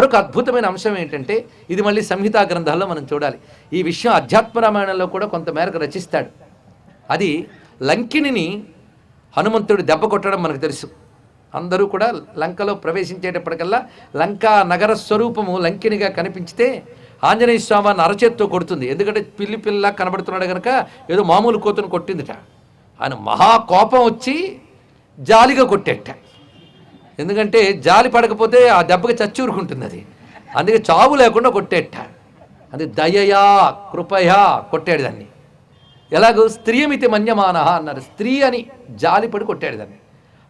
మరొక అద్భుతమైన అంశం ఏంటంటే ఇది మళ్ళీ సంహితా గ్రంథాల్లో మనం చూడాలి. ఈ విషయం అధ్యాత్మ రామాయణంలో కూడా కొంతమేరకు రచిస్తాడు. అది లంకిణిని హనుమంతుడు దెబ్బ కొట్టడం మనకు తెలుసు. అందరూ కూడా లంకలో ప్రవేశించేటప్పటికల్లా లంకా నగర స్వరూపము లంకినిగా కనిపించితే ఆంజనేయ స్వామిని అరచేత్తో కొడుతుంది. ఎందుకంటే పిల్లి పిల్ల కనబడుతున్నాడు కనుక ఏదో మామూలు కోతను కొట్టిందిట. ఆయన మహా కోపం వచ్చి జాలిగా కొట్టేట. ఎందుకంటే జాలి పడకపోతే ఆ దెబ్బకి చచ్చూరుకుంటుంది అది. అందుకే చావు లేకుండా కొట్టేట. అది దయయా కృపయా కొట్టాడు దాన్ని. ఎలాగో స్త్రీయమితి మన్యమాన అన్నారు. స్త్రీ అని జాలిపడి కొట్టాడు దాన్ని.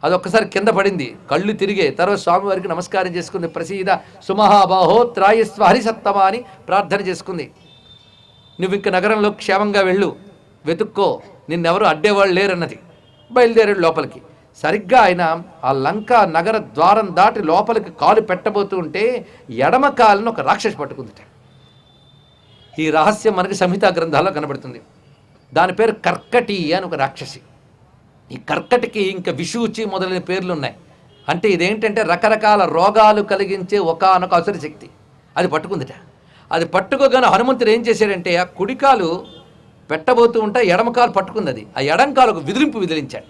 అది ఒక్కసారి కింద పడింది. కళ్ళు తిరిగే. తర్వాత స్వామివారికి నమస్కారం చేసుకుంది. ప్రసీద సుమహాబాహో త్రాయస్వ హరిసత్తమా అని ప్రార్థన చేసుకుంది. నువ్వు ఇంక నగరంలో క్షేమంగా వెళ్ళు. వెతుక్కో. నిన్నెవరు అడ్డేవాళ్ళు లేరన్నది. బయలుదేరాడు లోపలికి. సరిగ్గా ఆయన ఆ లంక నగర ద్వారం దాటి లోపలికి కాలు పెట్టబోతూ ఉంటే ఎడమ కాలను ఒక రాక్షసి పట్టుకుందిట. ఈ రహస్యం మనకి సంహితా గ్రంథాల్లో కనబడుతుంది. దాని పేరు కర్కటి అని ఒక రాక్షసి. ఈ కర్కటికి ఇంకా విషూచి మొదలైన పేర్లు ఉన్నాయి. అంటే ఇదేంటంటే రకరకాల రోగాలు కలిగించే ఒకానొక అసుర శక్తి. అది పట్టుకుందిట. అది పట్టుకోగానే హనుమంతుడు ఏం చేశాడంటే ఆ కుడికాలు పెట్టబోతూ ఉంటే ఎడమకాలు పట్టుకుంది అది. ఆ ఎడంకాలు ఒక విదిలింపు విదిలించట.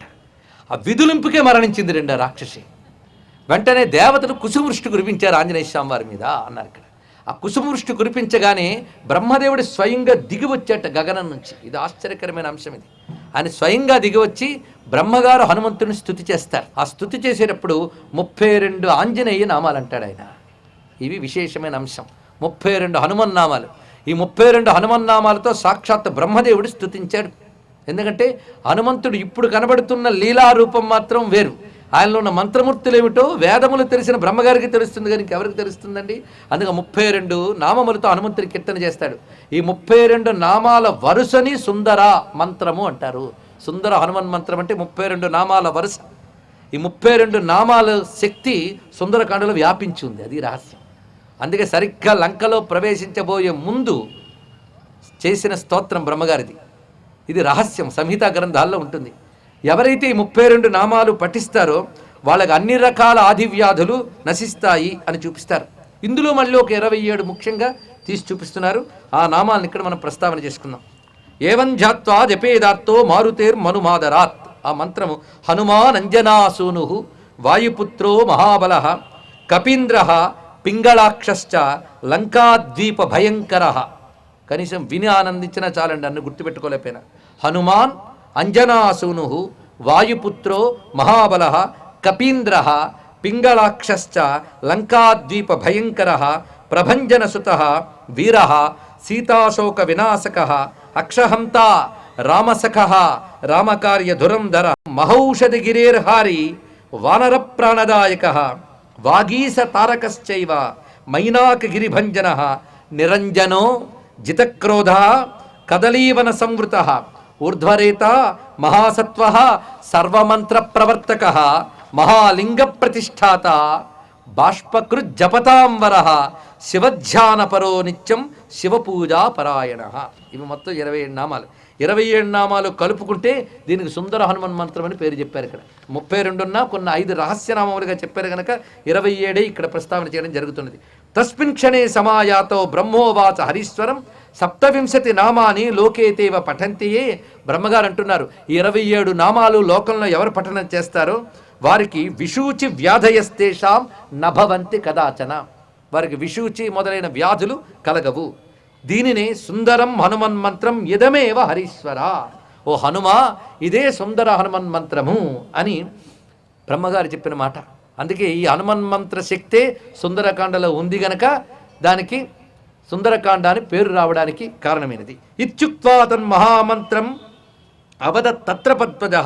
ఆ విధులింపుకే మరణించింది రెండు రాక్షసి. వెంటనే దేవతలు కుసుమృష్టి కురిపించారు ఆంజనేయ స్వామి వారి మీద అన్నారు ఇక్కడ. ఆ కుసుమృష్టి కురిపించగానే బ్రహ్మదేవుడు స్వయంగా దిగి వచ్చేట గగనం నుంచి. ఇది ఆశ్చర్యకరమైన అంశం ఇది. ఆయన స్వయంగా దిగి వచ్చి బ్రహ్మగారు హనుమంతుని స్థుతి చేస్తారు. ఆ స్థుతి చేసేటప్పుడు ముప్పై రెండు ఆంజనేయ నామాలు అంటాడు ఆయన. ఇవి విశేషమైన అంశం. ముప్పై రెండు హనుమన్ నామాలు. ఈ ముప్పై రెండు హనుమన్ నామాలతో సాక్షాత్ బ్రహ్మదేవుడు స్థుతించాడు. ఎందుకంటే హనుమంతుడు ఇప్పుడు కనబడుతున్న లీలారూపం మాత్రం వేరు. ఆయనలో ఉన్న మంత్రమూర్తులు ఏమిటో వేదములు తెలిసిన బ్రహ్మగారికి తెలుస్తుంది కానీ ఇంకెవరికి తెలుస్తుందండి? అందుకే ముప్పై రెండు నామములతో హనుమంతుడి కీర్తన చేస్తాడు. ఈ ముప్పై రెండు నామాల వరుసని సుందర మంత్రము అంటారు. సుందర హనుమన్ మంత్రం అంటే ముప్పై రెండు నామాల వరుస. ఈ ముప్పై రెండు నామాల శక్తి సుందరకాండలో వ్యాపించి ఉంది. అది రహస్యం. అందుకే సరిగ్గా లంకలో ప్రవేశించబోయే ముందు చేసిన స్తోత్రం బ్రహ్మగారిది. ఇది రహస్యం. సంహితా గ్రంథాల్లో ఉంటుంది. ఎవరైతే ఈ ముప్పై రెండు నామాలు పఠిస్తారో వాళ్ళకి అన్ని రకాల ఆదివ్యాధులు నశిస్తాయి అని చూపిస్తారు. ఇందులో మళ్ళీ ఒక ఇరవై ఏడు ముఖ్యంగా తీసి చూపిస్తున్నారు. ఆ నామాలను ఇక్కడ మనం ప్రస్తావన చేసుకుందాం. ఏవం ధ్యాత్వా జపేదాత్తో మారుతేర్ మనుమాదరాత్. ఆ మంత్రము హనుమానంజనాసూను వాయుపుత్రో మహాబల కపీంద్ర పింగళాక్షశ్చ లంకాద్వీప భయంకర కనీసం విని ఆనందించినా చాలండి అన్ను గుర్తుపెట్టుకోలేకపోయినా. హనుమాన్ అంజనాసూను వాయుపుత్రో మహాబల కపీంద్ర పింగళాక్షశ్చ లంకాద్వీప భయంకర ప్రభంజనసుత వీర సీతాశోక వినాశక అక్షహంత రామసఖ రామకార్య ధురంధర మహౌషధిగిరేర్హారి వానర ప్రాణదాయక వాగీస తారకశ్చైవ మైనాకగిరిభంజన నిరంజనో జితక్రోధ కదలీవన సంవృత ఊర్ధ్వరేత మహాసత్వ సర్వమంత్ర ప్రవర్తక మహాలింగ ప్రతిష్టాత బాష్పకృజ్జపతాంబర శివధ్యానపరో నిత్యం శివపూజా పరాయణ ఇవి మొత్తం ఇరవై ఏడు నామాలు. ఇరవై ఏడు నామాలు కలుపుకుంటే దీనికి సుందర హనుమన్ మంత్రం అని పేరు చెప్పారు ఇక్కడ. ముప్పై రెండున్నా కొన్ని ఐదు రహస్యనామములుగా చెప్పారు కనుక ఇరవై ఏడే ఇక్కడ ప్రస్తావన చేయడం జరుగుతున్నది. తస్మిన్ క్షణే సమాయాతో బ్రహ్మోవాచ హరీశ్వరం సప్తవింశతి నామాని లోకేతేవ పఠంతియే. బ్రహ్మగారు అంటున్నారు ఈ ఇరవై ఏడు నామాలు లోకంలో ఎవరు పఠనం చేస్తారో? వారికి విషూచి వ్యాధయస్తేషాం నభవంతి కదాచన. వారికి విషూచి మొదలైన వ్యాధులు కలగవు. దీనినే సుందరం హనుమన్ మంత్రం ఇదమేవ హరీశ్వర. ఓ హనుమా ఇదే సుందర హనుమన్ మంత్రము అని బ్రహ్మగారు చెప్పిన మాట. అందుకే ఈ హనుమన్ మంత్ర శక్తే సుందరకాండలో ఉంది గనక దానికి సుందరకాండ అని పేరు రావడానికి కారణమైనది. ఇత్యుక్వా తన్ మహామంత్రం అవద తత్రపద్వజ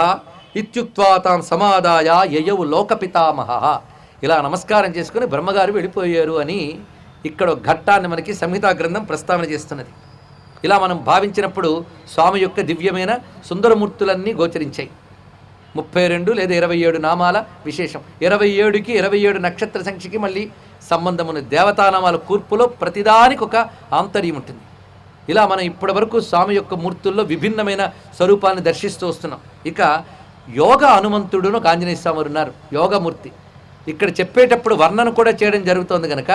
ఇత్యుక్వా తాం సమాదాయ యయవు లోకపితామహ. ఇలా నమస్కారం చేసుకుని బ్రహ్మగారు వెళ్ళిపోయారు అని ఇక్కడ ఘట్టాన్ని మనకి సంహితా గ్రంథం ప్రస్తావన చేస్తున్నది. ఇలా మనం భావించినప్పుడు స్వామి యొక్క దివ్యమైన సుందరమూర్తులన్నీ గోచరించాయి. ముప్పై రెండు లేదా ఇరవై ఏడు నామాల విశేషం. ఇరవై ఏడుకి ఇరవై ఏడు నక్షత్ర సంఖ్యకి మళ్ళీ సంబంధమున్న దేవతానామాల కూర్పులో ప్రతిదానికి ఒక ఆంతర్యం ఉంటుంది. ఇలా మనం ఇప్పటి వరకు స్వామి యొక్క మూర్తుల్లో విభిన్నమైన స్వరూపాన్ని దర్శిస్తూ వస్తున్నాం. ఇక యోగ హనుమంతుడును ఒక ఆంజనేయ స్వామి ఉన్నారు. యోగమూర్తి. ఇక్కడ చెప్పేటప్పుడు వర్ణన కూడా చేయడం జరుగుతోంది కనుక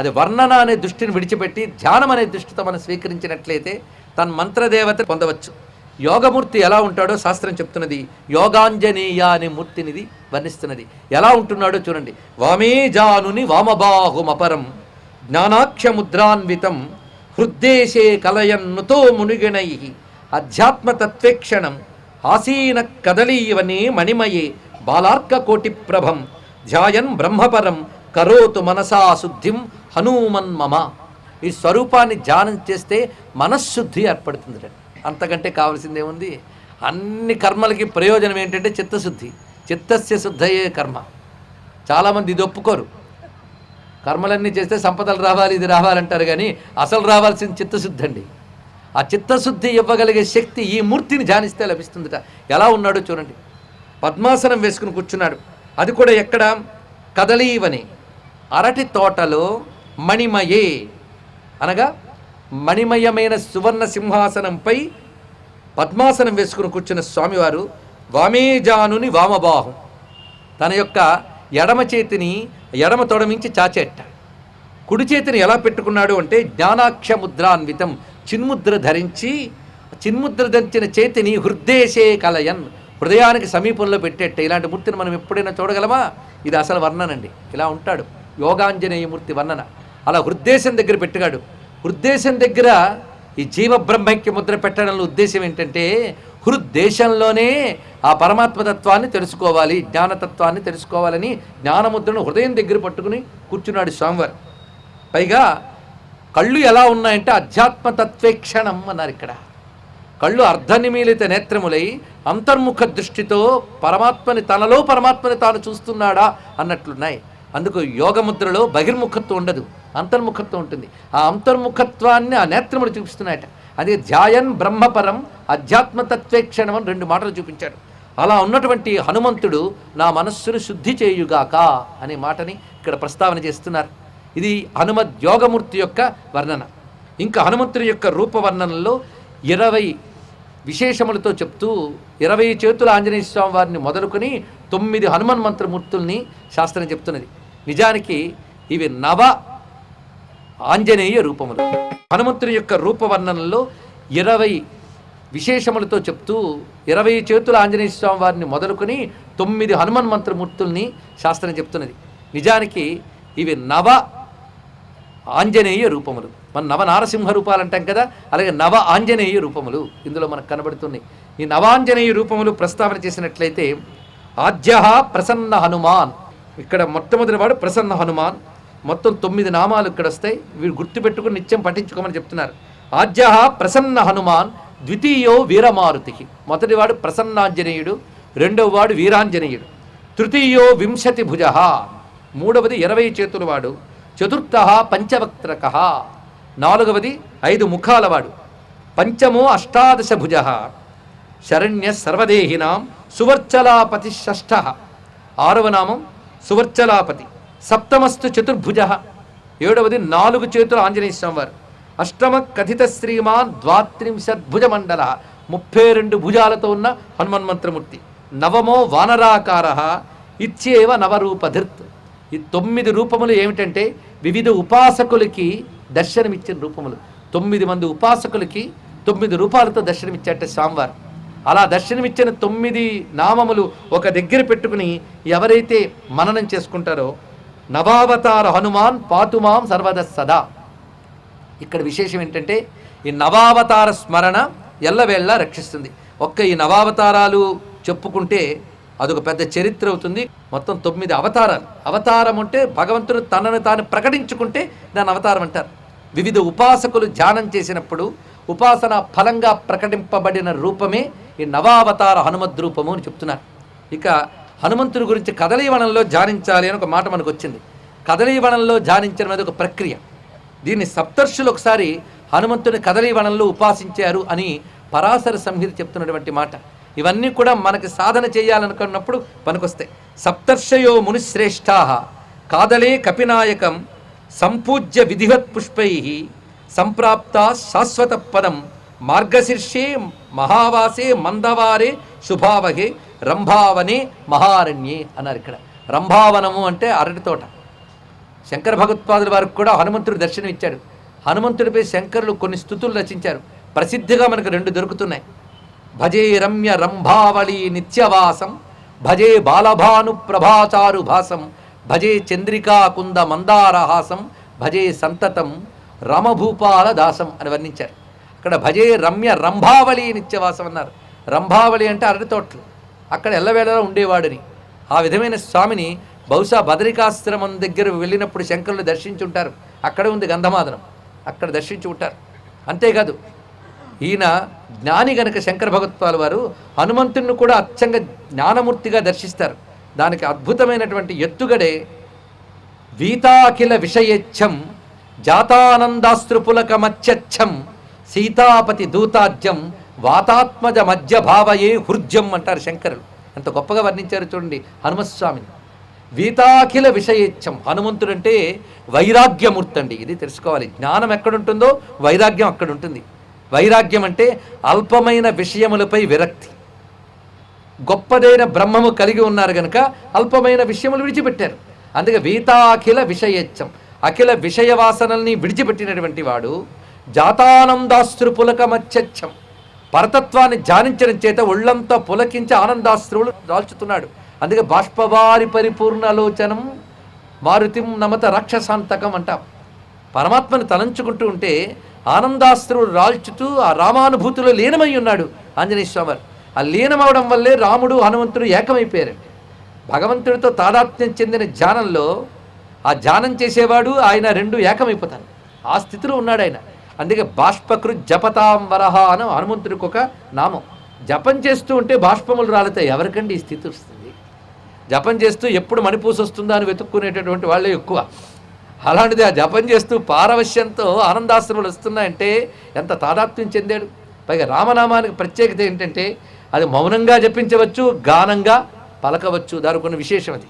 అది వర్ణన అనే దృష్టిని విడిచిపెట్టి ధ్యానం అనే దృష్టితో మనం స్వీకరించినట్లయితే తన మంత్రదేవత పొందవచ్చు. యోగమూర్తి ఎలా ఉంటాడో శాస్త్రం చెప్తున్నది. యోగాంజనేయ అనే మూర్తినిది వర్ణిస్తున్నది. ఎలా ఉంటున్నాడో చూడండి. వామేజానుని వామబాహుమపరం జ్ఞానాక్షముద్రాన్వితం హృద్దేశే కలయన్నుతో మునిగిణై అధ్యాత్మతత్వేక్షణం ఆసీన కదలీవనే మణిమయే బాలార్కకోటి ప్రభం ధ్యాయన్ బ్రహ్మపరం కరోతు మనసా శుద్ధిం హనుమన్ మమ. ఈ స్వరూపాన్ని ధ్యానం చేస్తే మనశ్శుద్ధి ఏర్పడుతుంది అంతకంటే కావాల్సిందేముంది అన్ని కర్మలకి ప్రయోజనం ఏంటంటే చిత్తశుద్ధి. చిత్తస్య శుద్ధయే కర్మ. చాలామంది ఇది ఒప్పుకోరు. కర్మలన్నీ చేస్తే సంపదలు రావాలి ఇది రావాలంటారు కానీ అసలు రావాల్సిన చిత్తశుద్ధి అండి. ఆ చిత్తశుద్ధి ఇవ్వగలిగే శక్తి ఈ మూర్తిని ధ్యానిస్తే లభిస్తుందిట. ఎలా ఉన్నాడో చూడండి. పద్మాసనం వేసుకుని కూర్చున్నాడు. అది కూడా ఎక్కడ? కదలీవని. అరటి తోటలో మణిమయే అనగా మణిమయమైన సువర్ణ సింహాసనంపై పద్మాసనం వేసుకుని కూర్చున్న స్వామివారు వామేజానుని వామబాహం. తన యొక్క ఎడమ చేతిని ఎడమ తొడమించి చాచేట. కుడి చేతిని ఎలా పెట్టుకున్నాడు అంటే జ్ఞానాక్ష ముద్రాన్వితం చిన్ముద్ర ధరించి చిన్ముద్ర ధరించిన చేతిని హృద్దేశే కలయన్ హృదయానికి సమీపంలో పెట్టేట. ఇలాంటి మూర్తిని మనం ఎప్పుడైనా చూడగలమా? ఇది అసలు వర్ణనండి. ఇలా ఉంటాడు. యోగాంజనేయ మూర్తి వర్ణన. అలా హృదేశం దగ్గర పెట్టుగాడు హృద్దేశం దగ్గర ఈ జీవ బ్రహ్మైక్య ముద్ర పెట్టడంలో ఉద్దేశం ఏంటంటే హృద్దేశంలోనే ఆ పరమాత్మతత్వాన్ని తెలుసుకోవాలి జ్ఞానతత్వాన్ని తెలుసుకోవాలని జ్ఞానముద్రను హృదయం దగ్గర పట్టుకుని కూర్చున్నాడు స్వామివారు. పైగా కళ్ళు ఎలా ఉన్నాయంటే అధ్యాత్మతత్వేక్షణం అన్నారు ఇక్కడ. కళ్ళు అర్ధనిమీలిత నేత్రములై అంతర్ముఖ దృష్టితో పరమాత్మని తనలో పరమాత్మని తాను చూస్తున్నాడా అన్నట్లున్నాయి. అందుకు యోగముద్రలో బహిర్ముఖత్వం ఉండదు అంతర్ముఖత్వం ఉంటుంది. ఆ అంతర్ముఖత్వాన్ని ఆ నేత్రములు చూపిస్తున్నాయట. అదే ధ్యాయన్ బ్రహ్మపరం అధ్యాత్మతత్వేక్షణం అని రెండు మాటలు చూపించాడు. అలా ఉన్నటువంటి హనుమంతుడు నా మనస్సును శుద్ధి చేయుగాక అనే మాటని ఇక్కడ ప్రస్తావన చేస్తున్నారు. ఇది హనుమద్ యోగమూర్తి యొక్క వర్ణన. ఇంకా హనుమంతుడి యొక్క రూపవర్ణనలో ఇరవై విశేషములతో చెప్తూ ఇరవై చేతుల ఆంజనేయ స్వామి వారిని మొదలుకొని తొమ్మిది హనుమన్ మంత్రమూర్తుల్ని శాస్త్రం చెప్తున్నది. నిజానికి ఇవి నవ ఆంజనేయ రూపములు. హనుమంతుని యొక్క రూపవర్ణనలో ఇరవై విశేషములతో చెప్తూ ఇరవై చేతుల ఆంజనేయ స్వామి వారిని మొదలుకొని తొమ్మిది హనుమన్ మంత్రమూర్తుల్ని శాస్త్రం చెప్తున్నది. నిజానికి ఇవి నవ ఆంజనేయ రూపములు. మన నవ నారసింహ రూపాలు అంటాం కదా అలాగే నవ ఆంజనేయ రూపములు ఇందులో మనకు కనబడుతున్నాయి. ఈ నవాంజనేయ రూపములు ప్రస్తావన చేసినట్లయితే ఆద్య ప్రసన్న హనుమాన్ ఇక్కడ మొట్టమొదటి వాడు ప్రసన్న హనుమాన్. మొత్తం తొమ్మిది నామాలు ఇక్కడ వస్తాయి. వీరు గుర్తుపెట్టుకుని నిత్యం పఠించుకోమని చెప్తున్నారు. ఆద్య ప్రసన్న హనుమాన్ ద్వితీయో వీరమారుతికి. మొదటివాడు ప్రసన్నాంజనేయుడు రెండవ వాడు వీరాంజనేయుడు. తృతీయో వింశతి భుజ. మూడవది ఇరవై చేతుల వాడు. చతుర్థ పంచవక్త్రక. నాలుగవది ఐదు ముఖాలవాడు పంచమో అష్టాదశ భుజ. శరణ్య సర్వదేహినాం సువర్చలాపతి షష్ఠ. ఆరవ నామం సువర్చలాపతి. సప్తమస్తు చతుర్భుజ. ఏడవది నాలుగు చేతులు ఆంజనేయ స్వామి వారు అష్టమ కథిత శ్రీమాన్ ద్వాత్రింశద్భుజ మండల ముప్పై రెండు భుజాలతో ఉన్న హనుమన్మంత్రమూర్తి నవమో వానరాకార. ఇచ్చేవ నవరూపధృత్. ఈ తొమ్మిది రూపములు ఏమిటంటే వివిధ ఉపాసకులకి దర్శనమిచ్చిన రూపములు. తొమ్మిది మంది ఉపాసకులకి తొమ్మిది రూపాలతో దర్శనమిచ్చాట స్వామివారు. అలా దర్శనమిచ్చిన తొమ్మిది నామములు ఒక దగ్గర పెట్టుకుని ఎవరైతే మననం చేసుకుంటారో నవావతార హనుమాన్ పాతుమాం సర్వద సదా. ఇక్కడ విశేషం ఏంటంటే ఈ నవావతార స్మరణ ఎల్లవేళ్ళ రక్షిస్తుంది. ఒక్క ఈ నవావతారాలు చెప్పుకుంటే అదొక పెద్ద చరిత్ర అవుతుంది. మొత్తం తొమ్మిది అవతారాలు. అవతారం అంటే భగవంతుడు తనను తాను ప్రకటించుకుంటే దాని అవతారం అంటారు. వివిధ ఉపాసకులు ధ్యానం చేసినప్పుడు ఉపాసన ఫలంగా ప్రకటింపబడిన రూపమే ఈ నవావతార హనుమద్ రూపము అని చెప్తున్నారు. ఇక హనుమంతుడి గురించి కదలీవనంలో ధ్యానించాలి అని ఒక మాట మనకు వచ్చింది. కదలీవనంలో ధ్యానించడం అనేది ఒక ప్రక్రియ. దీన్ని సప్తర్షులు ఒకసారి హనుమంతుని కదలీవనంలో ఉపాసించారు అని పరాశర సంహిత చెప్తున్నటువంటి మాట. ఇవన్నీ కూడా మనకి సాధన చేయాలనుకున్నప్పుడు పనికొస్తాయి సప్తర్షయో మునిశ్రేష్ఠా. కాదలే కపినాయకం సంపూజ్య విధివత్ పుష్పై సంప్రాప్త శాశ్వత పదం మార్గశీర్షే మహావాసే మందవారే శుభావహే రంభావనే మహారణ్యే అన్నారు ఇక్కడ. రంభావనము అంటే అరటి తోట. శంకర భగవత్పాదుల వారికి కూడా హనుమంతుడు దర్శనం ఇచ్చాడు. హనుమంతుడిపై శంకరులు కొన్ని స్థుతులు రచించారు. ప్రసిద్ధిగా మనకు రెండు దొరుకుతున్నాయి. భజే రమ్య రంభావళి నిత్యవాసం భజే బాలభాను ప్రభాచారు భాసం భజే చంద్రికా కుంద మందారహాసం భజే సంతతం రమభూపాల దాసం అని వర్ణించారు. అక్కడ భజే రమ్య రంభావళి నిత్యవాసం అన్నారు. రంభావళి అంటే అరటి తోటలు. అక్కడ ఎల్లవేళలా ఉండేవాడని. ఆ విధమైన స్వామిని బహుశా బదరికాశ్రమం దగ్గర వెళ్ళినప్పుడు శంకరులు దర్శించి ఉంటారు అక్కడే ఉంది గంధమాదనం. అక్కడ దర్శించి ఉంటారు. అంతేకాదు ఈయన జ్ఞాని గనక శంకర భగవత్పాల్ వారు హనుమంతుణ్ణి కూడా అచ్చంగా జ్ఞానమూర్తిగా దర్శిస్తారు. దానికి అద్భుతమైనటువంటి ఎత్తుగడే వీతాఖిల విషయేచ్ఛం జాతానందాస్త్రుపులకమత్యచ్చం సీతాపతి దూతాజ్యం వాతాత్మజ మధ్య భావయే హృద్యం అంటారు శంకరులు. ఎంత గొప్పగా వర్ణించారు చూడండి హనుమస్వామిని వీతాఖిల విషయేచ్ఛం హనుమంతుడంటే వైరాగ్యమూర్తి అండి ఇది తెలుసుకోవాలి. జ్ఞానం ఎక్కడుంటుందో వైరాగ్యం అక్కడ ఉంటుంది వైరాగ్యం అంటే అల్పమైన విషయములపై విరక్తి. గొప్పదైన బ్రహ్మము కలిగి ఉన్నారు గనుక అల్పమైన విషయములు విడిచిపెట్టారు. అందుకే వీతాఖిల విషయచ్చం. అఖిల విషయ వాసనల్ని విడిచిపెట్టినటువంటి వాడు జాతానందాశ్రు పులకమత్యచ్చం పరతత్వాన్ని ధ్యానించడం చేత ఒళ్ళంతా పులకించి ఆనందాస్త్రువులు దాల్చుతున్నాడు. అందుకే బాష్పవారి పరిపూర్ణలోచనం మారుతిం నమత రాక్షసాంతకం అంటాం. పరమాత్మని తలంచుకుంటూ ఉంటే ఆనందాస్త్రువులు రాల్చుతూ ఆ రామానుభూతిలో లీనమై ఉన్నాడు ఆంజనేయ స్వామి ఆ లీనమవడం వల్లే రాముడు హనుమంతుడు ఏకమైపోయారండి. భగవంతుడితో తాదాత్మ్యం చెందిన ధ్యానంలో ఆ ధ్యానం చేసేవాడు ఆయన రెండు ఏకమైపోతారు. ఆ స్థితిలో ఉన్నాడు ఆయన. అందుకే బాష్పకృ జపతాం వరహ అని హనుమంతుడికి ఒక నామం. జపం చేస్తూ ఉంటే బాష్పములు రాలుతాయి. ఎవరికండి ఈ స్థితి వస్తుంది? జపం చేస్తూ ఎప్పుడు మణిపూస వస్తుందా అని వెతుక్కునేటటువంటి వాళ్ళే ఎక్కువ. అలాంటిది ఆ జపం చేస్తూ పారవశ్యంతో ఆనందాశ్రములు వస్తున్నాయంటే ఎంత తాదాత్మ్యం చెందాడు. పైగా రామనామానికి ప్రత్యేకత ఏంటంటే అది మౌనంగా జపించవచ్చు గానంగా పలకవచ్చు. దాని కొన్ని విశేషం అది.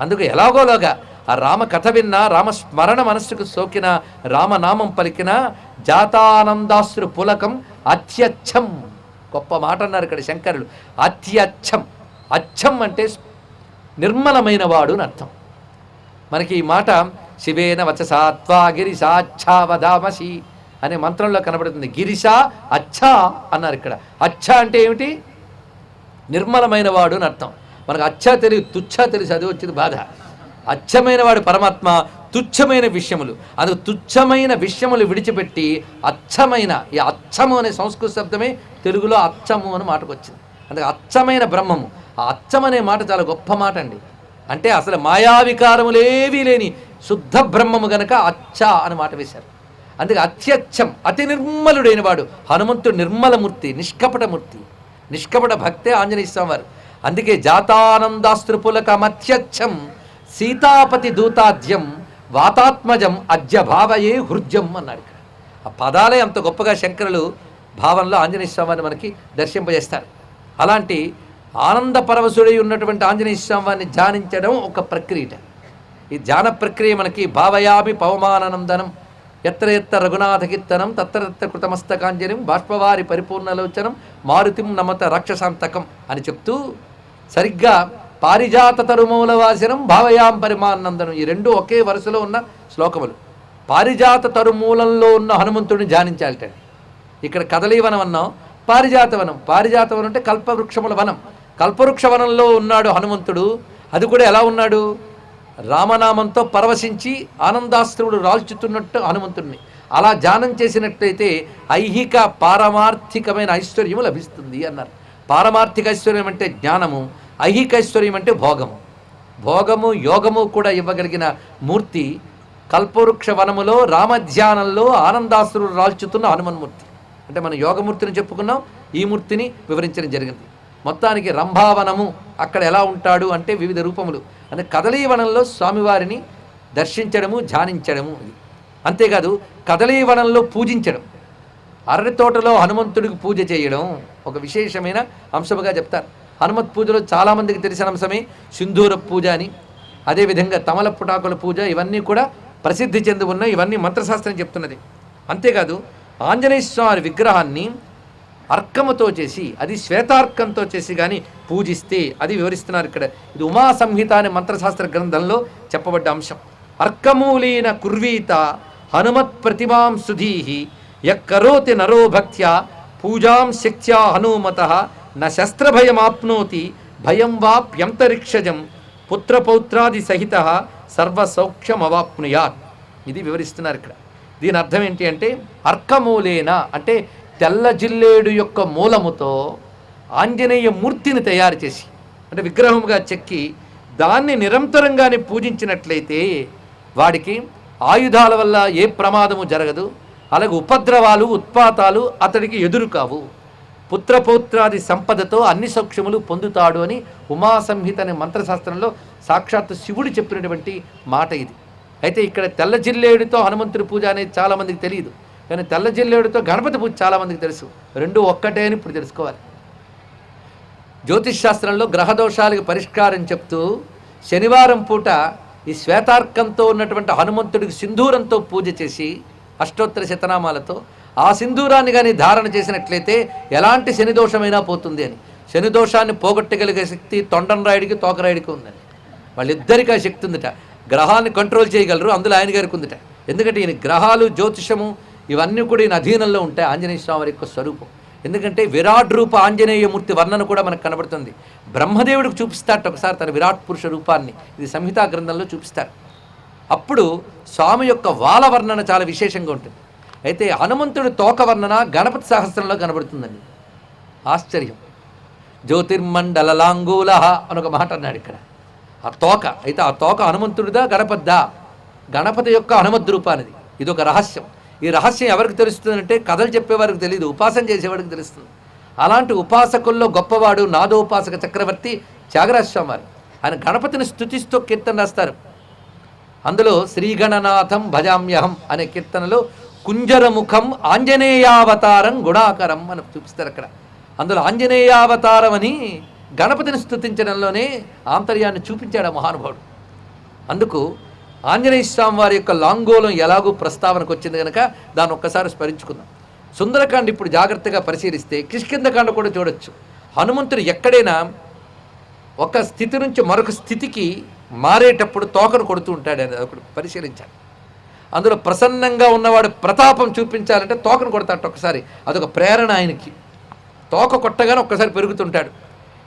అందుకు ఎలాగోలాగా ఆ రామ కథ విన్నా రామస్మరణ మనస్సుకు సోకిన రామనామం పలికిన జాతానందాశ్రు పులకం అత్యచ్చం. గొప్ప మాట అన్నారు ఇక్కడ శంకరులు. అత్యచ్చం. అచ్చం అంటే నిర్మలమైన వాడు అని అర్థం. మనకి ఈ మాట శివేన వచసాత్వా గిరిశాచ్ఛావధామసి అనే మంత్రంలో కనబడుతుంది. గిరిష అచ్చా అన్నారు ఇక్కడ. అచ్చా అంటే ఏమిటి? నిర్మలమైన వాడు అని అర్థం. మనకు అచ్చా తెలియదు తుచ్చా తెలుసు అది వచ్చింది బాధ. అచ్చమైన వాడు పరమాత్మ తుచ్చమైన విషయములు. అందుకు తుచ్చమైన విషయములు విడిచిపెట్టి అచ్చమైన ఈ అచ్చము అనే సంస్కృత శబ్దమే తెలుగులో అచ్చము అని మాటకు వచ్చింది. అందుకే అచ్చమైన బ్రహ్మము. ఆ అచ్చం అనే మాట చాలా గొప్ప మాట అండి. అంటే అసలు మాయావికారములేవీ లేని శుద్ధ బ్రహ్మము గనక అచ్చ అని మాట వేశారు. అందుకే అత్యచ్చం అతి నిర్మలుడైన వాడు. హనుమంతుడు నిర్మలమూర్తి నిష్కపటమూర్తి. నిష్కపట భక్తే ఆంజనేయ స్వామి వారు అందుకే జాతానందాస్త్రుపులకమత్యచ్చం సీతాపతి దూతాద్యం వాతాత్మజం అద్య భావయే హృద్యం అన్నాడు ఇక్కడ. ఆ పదాలే అంత గొప్పగా శంకరులు భావంలో ఆంజనేయ స్వామిని మనకి దర్శింపజేస్తారు. అలాంటి ఆనంద పరవశుడై ఉన్నటువంటి ఆంజనేయ స్వామిని ధ్యానించడం ఒక ప్రక్రియట. ఈ ధ్యాన ప్రక్రియ మనకి భావయామి పవమానందనం ఎత్ర ఎత్త రఘునాథ కీర్తనం తత్ర తత్ర కృతమస్తకాంజలిం బాష్పవారి పరిపూర్ణలోచనం మారుతిం నమత రాక్షసాంతకం అని చెప్తూ సరిగ్గా పారిజాత తరుమూల వాసినం భావయాం పరిమానందనం. ఈ రెండు ఒకే వరుసలో ఉన్న శ్లోకములు. పారిజాత తరుమూలంలో ఉన్న హనుమంతుడిని ధ్యానించాలట. ఇక్కడ కదలీవనం అన్నాం. పారిజాతవనం. పారిజాతవనం అంటే కల్పవృక్షముల వనం. కల్పవృక్ష వనంలో ఉన్నాడు హనుమంతుడు. అది కూడా ఎలా ఉన్నాడు? రామనామంతో పరవశించి ఆనందాస్త్రుడు రాల్చుతున్నట్టు హనుమంతుడిని అలా ధ్యానం చేసినట్లయితే ఐహిక పారమార్థికమైన ఐశ్వర్యము లభిస్తుంది అన్నారు. పారమార్థిక ఐశ్వర్యం అంటే జ్ఞానము ఐహిక ఐశ్వర్యం అంటే భోగము. భోగము యోగము కూడా ఇవ్వగలిగిన మూర్తి కల్పవృక్ష వనములో రామధ్యానంలో ఆనందాసురుడు రాల్చుతున్న హనుమన్మూర్తి. అంటే మనం యోగమూర్తిని చెప్పుకున్నాం ఈ మూర్తిని వివరించడం జరిగింది. మొత్తానికి రంభావనము అక్కడ ఎలా ఉంటాడు అంటే వివిధ రూపములు. అంటే కదలీవనంలో స్వామివారిని దర్శించడము ధ్యానించడము అంతేకాదు కదలీవనంలో పూజించడం. అరటి తోటలో హనుమంతుడికి పూజ చేయడం ఒక విశేషమైన అంశముగా చెప్తారు. హనుమత్ పూజలో చాలామందికి తెలిసిన అంశమే సింధూర పూజ అని. అదేవిధంగా తమలపుటాకుల పూజ ఇవన్నీ కూడా ప్రసిద్ధి చెంది ఉన్నాయి ఇవన్నీ మంత్రశాస్త్రం చెప్తున్నది. అంతేకాదు ఆంజనేయ స్వామి విగ్రహాన్ని అర్కముతో చేసి అది శ్వేతార్కంతో చేసి కానీ పూజిస్తే అది వివరిస్తున్నారు ఇక్కడ. ఇది ఉమా సంహిత అనే మంత్రశాస్త్ర గ్రంథంలో చెప్పబడ్డ అంశం. అర్కమూలీన కుర్వీత హనుమత్ ప్రతిమాం సుధీహి యక్కరోతి నరో భక్త్యా పూజాం శక్త్యా హనుమత న శస్త్రభయమాప్నోతి భయం వాప్యంతరిక్షజం పుత్రపౌత్రాది సహిత సర్వసౌఖ్యమవాప్నుయాత్ ఇది వివరిస్తున్నారు ఇక్కడ. దీని అర్థం ఏంటి అంటే అర్కమూలేన అంటే తెల్ల జిల్లేడు యొక్క మూలముతో ఆంజనేయ మూర్తిని తయారు చేసి అంటే విగ్రహముగా చెక్కి దాన్ని నిరంతరంగానే పూజించినట్లయితే వాడికి ఆయుధాల వల్ల ఏ ప్రమాదము జరగదు అలాగే ఉపద్రవాలు ఉత్పాతాలు అతడికి ఎదురు కావు పుత్రపౌత్రాది సంపదతో అన్ని సౌక్ష్యములు పొందుతాడు అని ఉమా సంహిత అనే మంత్రశాస్త్రంలో సాక్షాత్తు శివుడు చెప్పినటువంటి మాట ఇది. అయితే ఇక్కడ తెల్ల జిల్లేడుతో హనుమంతుడి పూజ అనేది చాలామందికి తెలియదు. కానీ తెల్ల జిల్లేడుతో గణపతి పూజ చాలామందికి తెలుసు. రెండు ఒక్కటే అని ఇప్పుడు తెలుసుకోవాలి. జ్యోతిష్ శాస్త్రంలో గ్రహదోషాలకి పరిష్కారం చెప్తూ శనివారం పూట ఈ శ్వేతార్కంతో ఉన్నటువంటి హనుమంతుడికి సింధూరంతో పూజ చేసి అష్టోత్తర శతనామాలతో ఆ సింధూరాన్ని కానీ ధారణ చేసినట్లయితే ఎలాంటి శని దోషమైనా పోతుంది అని. శని దోషాన్ని పోగొట్టగలిగే శక్తి తొండనరాయుడికి తోకరాయుడికి ఉందని వాళ్ళిద్దరికీ ఆ శక్తి ఉందిట. గ్రహాన్ని కంట్రోల్ చేయగలరు అందులో ఆయన గారికి ఉందిట. ఎందుకంటే ఈయన గ్రహాలు జ్యోతిషము ఇవన్నీ కూడా ఈయన అధీనంలో ఉంటాయి ఆంజనేయ స్వామి యొక్క స్వరూపం. ఎందుకంటే విరాట్ రూప ఆంజనేయమూర్తి వర్ణన కూడా మనకు కనబడుతుంది. బ్రహ్మదేవుడికి చూపిస్తారట ఒకసారి తన విరాట్ పురుష రూపాన్ని. ఇది సంహితా గ్రంథంలో చూపిస్తారు. అప్పుడు స్వామి యొక్క వాల వర్ణన చాలా విశేషంగా ఉంటుంది. అయితే హనుమంతుడి తోక వర్ణన గణపతి సహస్రంలో కనబడుతుందండి. ఆశ్చర్యం. జ్యోతిర్మండల లాంగూల అని ఒక మాట అన్నాడు ఇక్కడ. ఆ తోక అయితే ఆ తోక హనుమంతుడిదా గణపద్దా గణపతి యొక్క హనుమద్ రూపానిది. ఇది ఒక రహస్యం. ఈ రహస్యం ఎవరికి తెలుస్తుందంటే కథలు చెప్పేవారికి తెలియదు ఉపాసన చేసేవాడికి తెలుస్తుంది. అలాంటి ఉపాసకుల్లో గొప్పవాడు నాదోపాసక చక్రవర్తి త్యాగరాజస్వామి వారు ఆయన గణపతిని స్థుతిస్తూ కీర్తన రాస్తారు. అందులో శ్రీగణనాథం భజామ్యహం అనే కీర్తనలో కుంజరముఖం ఆంజనేయావతారం గుణాకరం అని చూపిస్తారు అక్కడ. అందులో ఆంజనేయావతారం అని గణపతిని స్థుతించడంలోనే ఆంతర్యాన్ని చూపించాడు ఆ మహానుభావుడు. అందుకు ఆంజనేయ స్వామి వారి యొక్క లాంగోలం ఎలాగూ ప్రస్తావనకు వచ్చింది కనుక దాన్ని ఒక్కసారి స్మరించుకుందాం. సుందరకాండ ఇప్పుడు జాగ్రత్తగా పరిశీలిస్తే కిష్కిందకాండ కూడా చూడొచ్చు. హనుమంతుడు ఎక్కడైనా ఒక స్థితి నుంచి మరొక స్థితికి మారేటప్పుడు తోకను కొడుతూ ఉంటాడు అని ఒకటి పరిశీలించాలి. అందులో ప్రసన్నంగా ఉన్నవాడు ప్రతాపం చూపించాలంటే తోకను కొడతాడు ఒకసారి. అదొక ప్రేరణ ఆయనకి. తోక కొట్టగానే ఒక్కసారి పెరుగుతుంటాడు.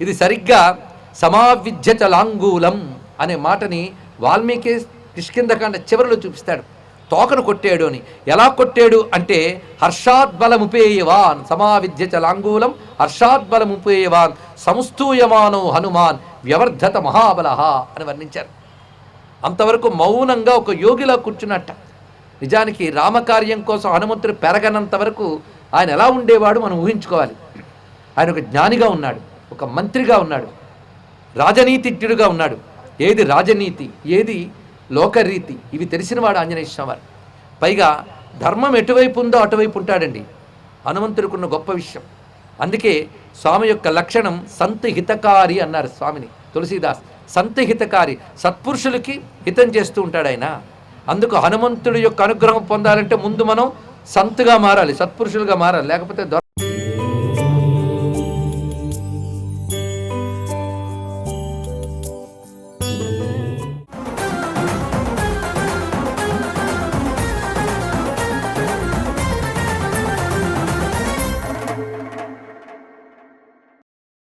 ఇది సరిగ్గా సమావిద్యత లాంగూలం అనే మాటని వాల్మీకి కిష్కిందకాండ చివరిలో చూపిస్తాడు. తోకను కొట్టాడు అని. ఎలా కొట్టాడు అంటే హర్షాద్బలముపేయవాన్ సమావిద్య చలాంగూలం హర్షాద్బలముపేయవాన్ సంస్థూయమానో హనుమాన్ వ్యవర్ధత మహాబల అని వర్ణించారు. అంతవరకు మౌనంగా ఒక యోగిలా కూర్చున్నట్ట. నిజానికి రామకార్యం కోసం హనుమంతుడు పెరగనంత వరకు ఆయన ఎలా ఉండేవాడు మనం ఊహించుకోవాలి. ఆయన ఒక జ్ఞానిగా ఉన్నాడు ఒక మంత్రిగా ఉన్నాడు రాజనీతిజ్ఞుడిగా ఉన్నాడు. ఏది రాజనీతి ఏది లోకరీతి. ఇవి తెలిసినవాడు ఆంజనేయ స్వామి పైగా ధర్మం ఎటువైపు ఉందో అటువైపు ఉంటాడండి. హనుమంతుడికున్న గొప్ప విషయం. అందుకే స్వామి యొక్క లక్షణం సంత హితకారి అన్నారు స్వామిని తులసీదాస్. సంత హితకారి. సత్పురుషులకి హితం చేస్తూ ఉంటాడు ఆయన. అందుకు హనుమంతుడి యొక్క అనుగ్రహం పొందాలంటే ముందు మనం సంతుగా మారాలి సత్పురుషులుగా మారాలి. లేకపోతే